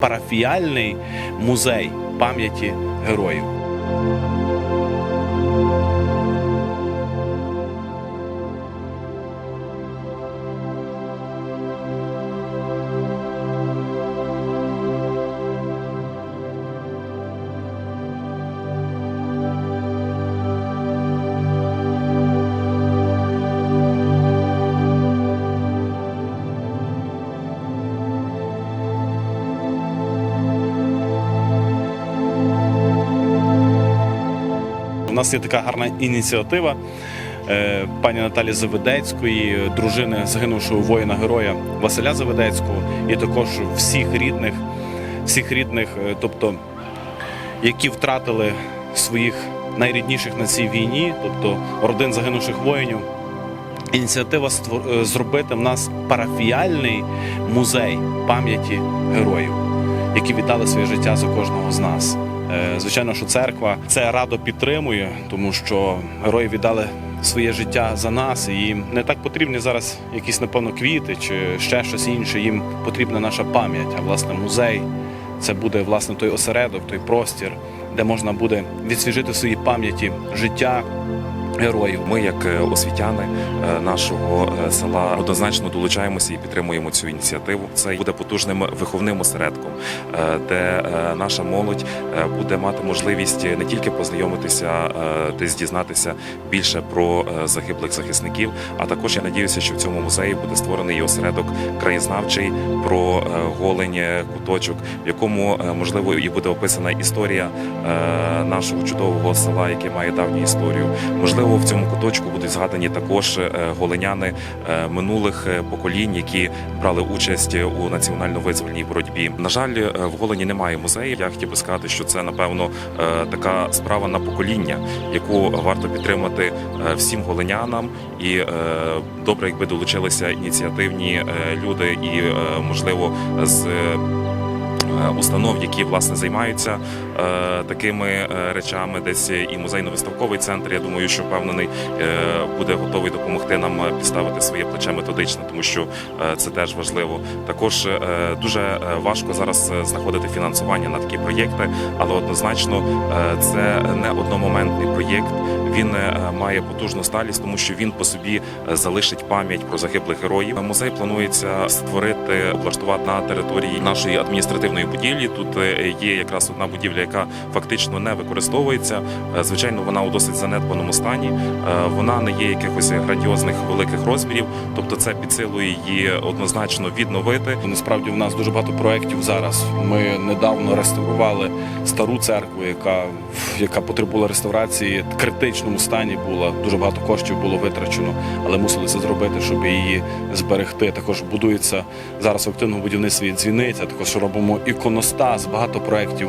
парафіяльний музей пам'яті героїв. Нас є така гарна ініціатива е, пані Наталі Заведецької, дружини загинувшого воїна героя Василя Заведецького, і також всіх рідних, всіх рідних, е, тобто які втратили своїх найрідніших на цій війні, тобто родин загинувших воїнів. Ініціатива е, зробити в нас парафіяльний музей пам'яті героїв, які віддали своє життя за кожного з нас. Е, Звичайно, що церква це радо підтримує, тому що герої віддали своє життя за нас, і їм не так потрібні зараз якісь, напевно, квіти чи ще щось інше. Їм потрібна наша пам'ять, а власне музей це буде власне той осередок, той простір, де можна буде відсвіжити в своїй пам'яті життя героїв. Ми, як е, освітяни е, нашого е, села, однозначно долучаємося і підтримуємо цю ініціативу. Це буде потужним виховним осередком, де наша молодь буде мати можливість не тільки познайомитися, десь дізнатися більше про загиблих захисників, а також я надіюся, що в цьому музеї буде створений і осередок краєзнавчий про е, куточок, в якому е, можливо і буде описана історія е, нашого чудового села, яке має давню історію. Можливо, в цьому куточку будуть згадані також е, голеняни е, минулих поколінь, які брали участь у національно-визвольній боротьбі. На жаль, в Голені немає музею. Я хотів би сказати, що це напевно така справа на покоління, яку варто підтримати всім голенянам. І добре, якби долучилися ініціативні люди, і можливо з. Е, Установ, які власне займаються е, такими е, речами, десь і музейно-виставковий центр. Я думаю, що впевнений е, буде готовий допомогти нам е, підставити своє плече методично, тому що е, це теж важливо. Також е, дуже е, важко зараз е, знаходити фінансування на такі проєкти, але однозначно е, це не одномоментний проєкт. Він е, має потужну сталість, тому що він по собі е, залишить пам'ять про загиблих героїв. Музей планується створити, облаштувати на території нашої адміністративної будівлі. Тут е, є якраз одна будівля, яка фактично не використовується. Е, Звичайно, вона у досить занедбаному стані. Е, Вона не є якихось грандіозних великих розмірів, тобто це підсилує її однозначно відновити. Насправді в нас дуже багато проєктів зараз. Ми недавно реставрували стару церкву, яка, яка потребувала реставрації, в критичному стані була. Дуже багато коштів було витрачено, але мусили це зробити, щоб її зберегти. Також будується зараз в активному будівництві дзвіниця, також робимо іконостас, багато проєктів.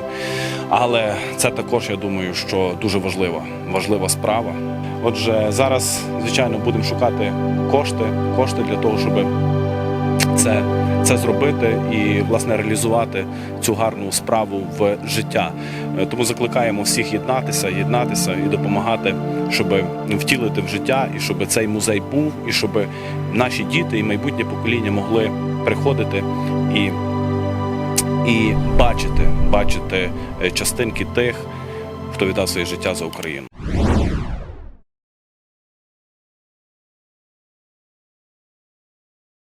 Але це також, я думаю, що дуже важлива, важлива справа. Отже, зараз, звичайно, будемо шукати кошти, кошти для того, щоб це, це зробити і власне реалізувати цю гарну справу в життя. Е, Тому закликаємо всіх єднатися, єднатися і допомагати, щоб втілити в життя, і щоб цей музей був, і щоб наші діти і майбутнє покоління могли приходити і, і бачити, бачити е, частинки тих, хто віддав своє життя за Україну.